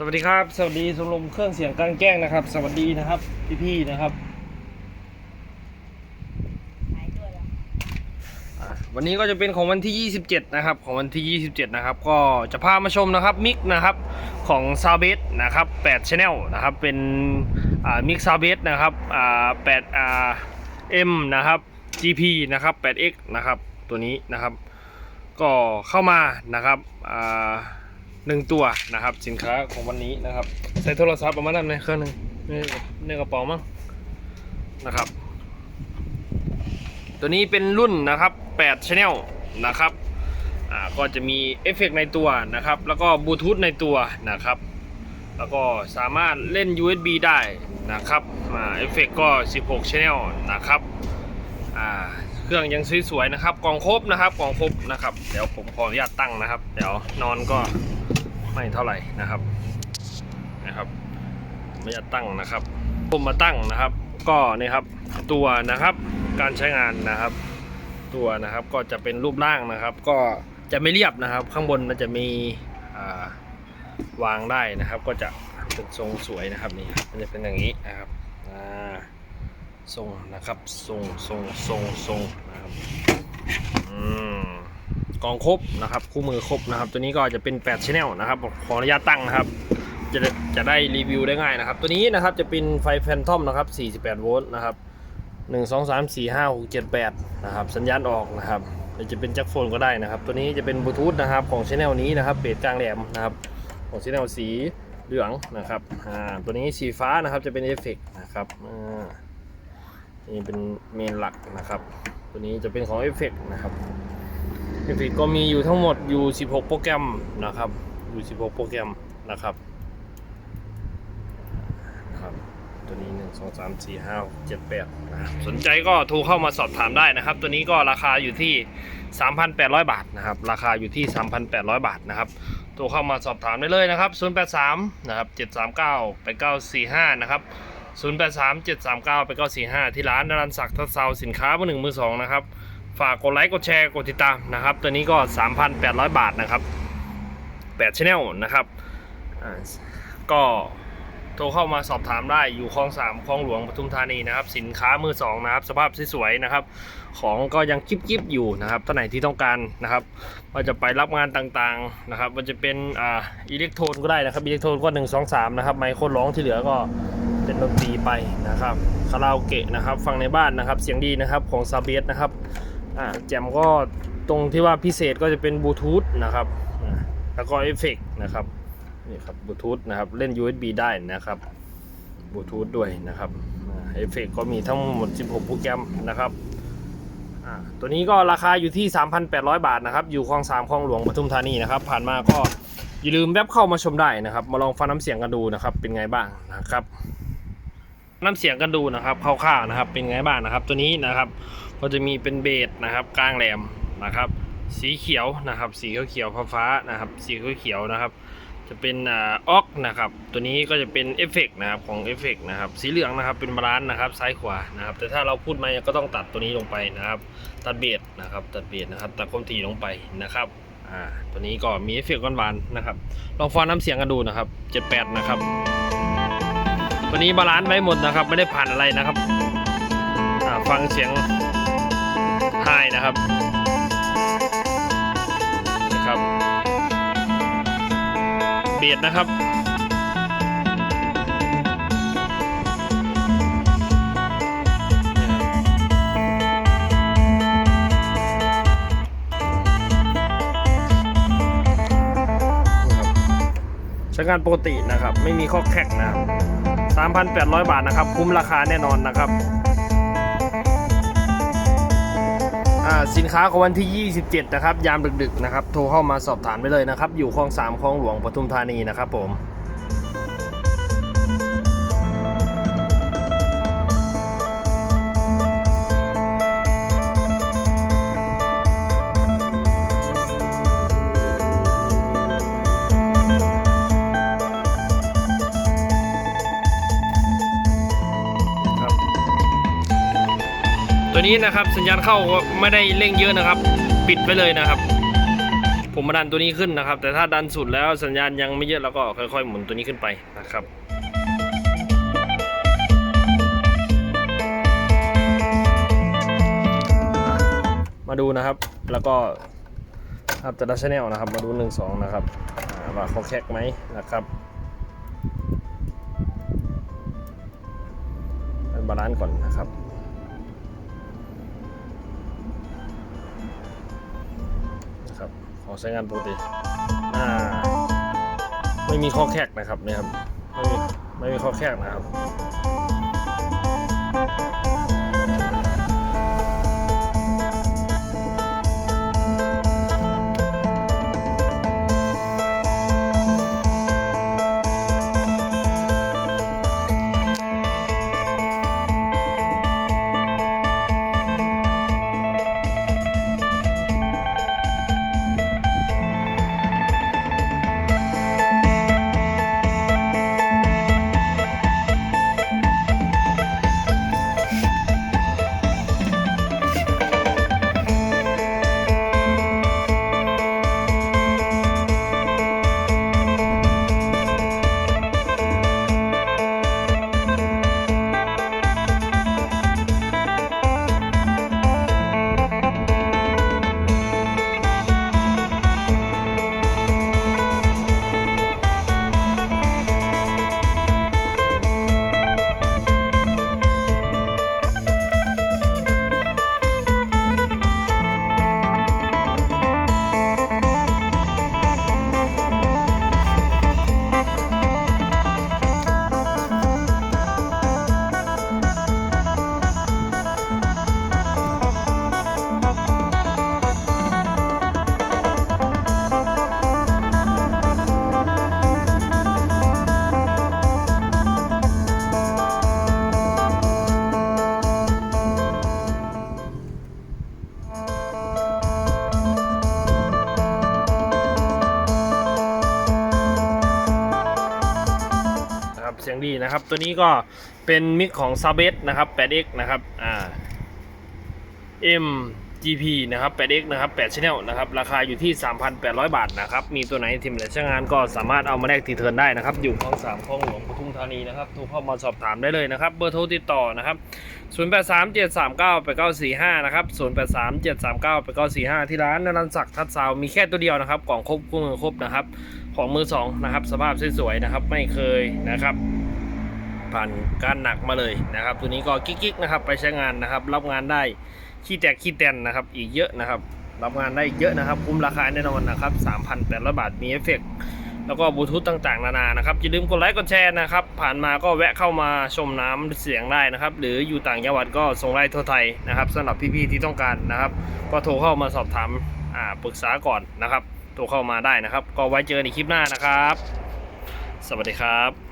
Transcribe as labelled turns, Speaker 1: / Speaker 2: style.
Speaker 1: สวัสดีครับ สวัสดีชมรมเครื่องเสียงกลารแจ้งนะครับ สวัสดีนะครับพี่ๆนะครับ
Speaker 2: วั
Speaker 1: นนี้ก็จะเป็นของวันที่ 27 นะครับ ของวันที่ 27 นะครับ ก็จะพามาชมนะครับมิกนะครับของซาเบสนะครับ8 Channel นะครับเป็นมิกซาเบสนะครับ8อ่า M นะครับ GP นะครับ 8X นะครับตัวนี้นะครับ ก็เข้ามานะครับอ่า หนึ่งตัวนะครับ สินค้าของวันนี้นะครับ ใส่โทรศัพท์ประมาณนั้นไหมเครื่องหนึงในกระเป๋ามั้งนะครับ ตัวนี้เป็นรุ่นนะครับ8 Channel นะครับอ่าก็จะมีเอฟเฟกต์ในตัวนะครับ แล้วก็บลูทูธในตัวนะครับ แล้วก็สามารถเล่น USB ได้นะครับอ่าเอฟเฟกต์ก็ 16 Channel นะครับอ่าเครื่องยังสวยๆนะครับกล่องครบนะครับกล่องครบนะครับ เดี๋ยวผมขออนุญาตตั้งนะครับ เดี๋ยวนอนก็ ไม่เท่าไหร่นะครับนะครับไม่จะตั้งนะครับผมมาตั้งนะครับ ก็นี่ครับตัวนะครับการใช้งานนะครับ ตัวนะครับก็จะเป็นรูปร่างนะครับ ก็จะไม่เรียบนะครับ ข้างบนมันจะมีาวางได้นะครับ ก็จะเป็นทรงสวยนะครับนี่มันจะเป็นอย่างนี้นะครับทรงนะครับทรงทรงทรงทรงนะครับอืม กองครบนะครับ คู่มือครบนะครับ ตัวนี้ก็จะเป็น8 Channel นะครับขออนุญาตตั้งนะครับ จะจะได้รีวิวได้ง่ายนะครับ ตัวนี้นะครับจะเป็นไฟแฟนทอมนะครับ48โวลต์นะครับ1 2 3 4 5 6 7 8นะครับสัญญาณออกนะครับหรือจะเป็นแจักรโฟนก็ได้นะครับ ตัวนี้จะเป็นบลูทูธนะครับของชแนลนี้นะครับเบสกลางแหลมนะครับของชแนลสีเหลืองนะครับอ่าตัวนี้สีฟ้านะครับจะเป็นเอฟเฟกต์นะครับอ่านี่เป็นเมนหลักนะครับ ตัวนี้จะเป็นของเอฟเฟกต์นะครับ เอฟเฟกต์ก็มีอยู่ทั้งหมดอยู่ 16 โปรแกรมนะครับ อยู่ 16 โปรแกรมนะครับนะครับ ตัวนี้ 1 2 3 4 5 7 8นะสนใจก็โทรเข้ามาสอบถามได้นะครับ ตัวนี้ก็ราคาอยู่ที่ 3,800 บาทนะครับ ราคาอยู่ที่ 3,800 บาทนะครับโทรเข้ามาสอบถามได้เลยนะครับ 083 นะครับ 739 8945 นะครับ 083 739 8945 ที่ร้านนรันศักดิ์ทัศเซาสินค้ามือหนึ่งมือสองนะครับ ฝากกดไลค์กดแชร์กดติดตามนะครับ ตัวนี้ก็ 3,800 บาทนะครับ8 Channel นะครับก็โทรเข้ามาสอบถามได้อยู่คลองสามคลองหลวงปทุมธานีนะครับ สินค้ามือสองนะครับ สภาพสวยๆนะครับ ของก็ยังกิ๊บๆอยู่นะครับท่านไหนที่ต้องการนะครับ ว่าจะไปรับงานต่างๆนะครับ มันจะเป็นอ่าอิเล็กโทรนก็ได้นะครับอิเล็กโทรนก็หนึ่งสองสามนะครับไมโครร้องที่เหลือก็เป็นดนตรีไปนะครับคาราโอเกะนะครับ ฟังในบ้านนะครับ เสียงดีนะครับของซาเบสนะครับ อ่าแจมก็ตรงที่ว่าพิเศษก็จะเป็นบลูทูธนะครับอ่าแล้วก็เอฟเฟกต์นะครับนี่ครับบลูทูธนะครับเล่น USB ได้นะครับบลูทูธด้วยนะครับเอฟเฟกก็มีทั้งหมด 16 โปรแกรมนะครับอ่าตัวนี้ก็ราคาอยู่ที่ 3,800 บาทนะครับ อยู่คลองสามคลองหลวงปทุมธานีนะครับ ผ่านมาก็อย่าลืมแวบเข้ามาชมได้นะครับ มาลองฟังน้ำเสียงกันดูนะครับ เป็นไงบ้างนะครับ น้ำเสียงกันดูนะครับคร่าวๆนะครับ เป็นไงบ้างนะครับ ตัวนี้นะครับ ก็จะมีเป็นเบสนะครับกลางแหลมนะครับ สีเขียวนะครับ สีเขียวๆฟ้านะครับ สีเขียวนะครับ จะเป็นอ่าออกนะครับ ตัวนี้ก็จะเป็นเอฟเฟกนะครับของเอฟเฟกนะครับสีเหลืองนะครับเป็นบาลานซ์นะครับซ้ายขวานะครับ แต่ถ้าเราพูดมาก็ต้องตัดตัวนี้ลงไปนะครับ ตัดเบสนะครับ ตัดเบสนะครับตัดความถี่ลงไปนะครับอ่าตัวนี้ก็มีเอฟเฟกต์หวานๆนะครับ ลองฟังน้ำเสียงกันดูนะครับ 78 นะครับ ตัวนี้บาลานซ์ไว้หมดนะครับ ไม่ได้ผ่านอะไรนะครับ อ่า ฟังเสียง ไฮนะครับนะครับเบียดนะครับใช้งานปกตินะครับ ไม่มีข้อแขกนะครับ3,800 บาทนะครับ คุ้มราคาแน่นอนนะครับ สินค้าของวันที่ 27 นะครับ ยามดึกๆ นะครับ โทรเข้ามาสอบถามไปเลยนะครับ อยู่คลองสามคลองหลวงปทุมธานีนะครับผม ตัวนี้นะครับสัญญาณเข้าก็ไม่ได้เร่งเยอะนะครับ ปิดไปเลยนะครับ ผมมาดันตัวนี้ขึ้นนะครับ แต่ถ้าดันสุดแล้วสัญญาณยังไม่เยอะเราก็ค่อยๆหมุนตัวนี้ขึ้นไปนะครับมาดูนะครับ แล้วก็ครับแต่ละชแนลนะครับ มาดูหนึ่งสองนะครับอ่าว่าเขาแคกไหมนะครับเป็นบาลานซ์ก่อนนะครับ ขอใช้งานปกติอ่าไม่มีข้อแคกนะครับเนี่ยครับไม่มีไม่มีข้อแคกนะครับ เสียงดีนะครับ ตัวนี้ก็เป็นมิกของ s a b e t นะครับ 8x นะครับอ่า MGP นะครับ 8x นะครับ8 Channel นะครับ ราคาอยู่ที่ 3,800 บาทนะครับ มีตัวไหนทีมไหนช่างงานก็สามารถเอามาแลกตีเทิร์นได้นะครับ อยู่คลองสามคลองหลวงปทุมธานีนะครับ โทรเข้ามาสอบถามได้เลยนะครับ เบอร์โทรติดต่อนะครับ 0837398945 นะครับ 0837398945 ที่ร้านนรันศักดิ์ทัดซาวมีแค่ตัวเดียวนะครับ กล่องครบคู่มือครบนะครับ ของมือสองนะครับ สภาพสวยๆนะครับ ไม่เคยนะครับ ผ่านการหนักมาเลยนะครับ ตัวนี้ก็กิ๊กๆนะครับ ไปใช้งานนะครับ รับงานได้ขี้แตกขี้แตนนะครับ อีกเยอะนะครับ รับงานได้เยอะนะครับ คุ้มราคาแน่นอนนะครับ3,800บาทมีเอฟเฟกต์แล้วก็บลูทูธต่างๆ นานานะครับอย่าลืมกดไลค์กดแชร์นะครับ ผ่านมาก็แวะเข้ามาชมน้ำเสียงได้นะครับ หรืออยู่ต่างจังหวัดก็ส่งไลน์ทั่วไทยนะครับสำหรับพี่ๆที่ต้องการนะครับ ก็โทรเข้ามาสอบถามปรึกษาก่อนนะครับ ตัวเข้ามาได้นะครับ ก็ไว้เจอในคลิปหน้านะครับ สวัสดีครับ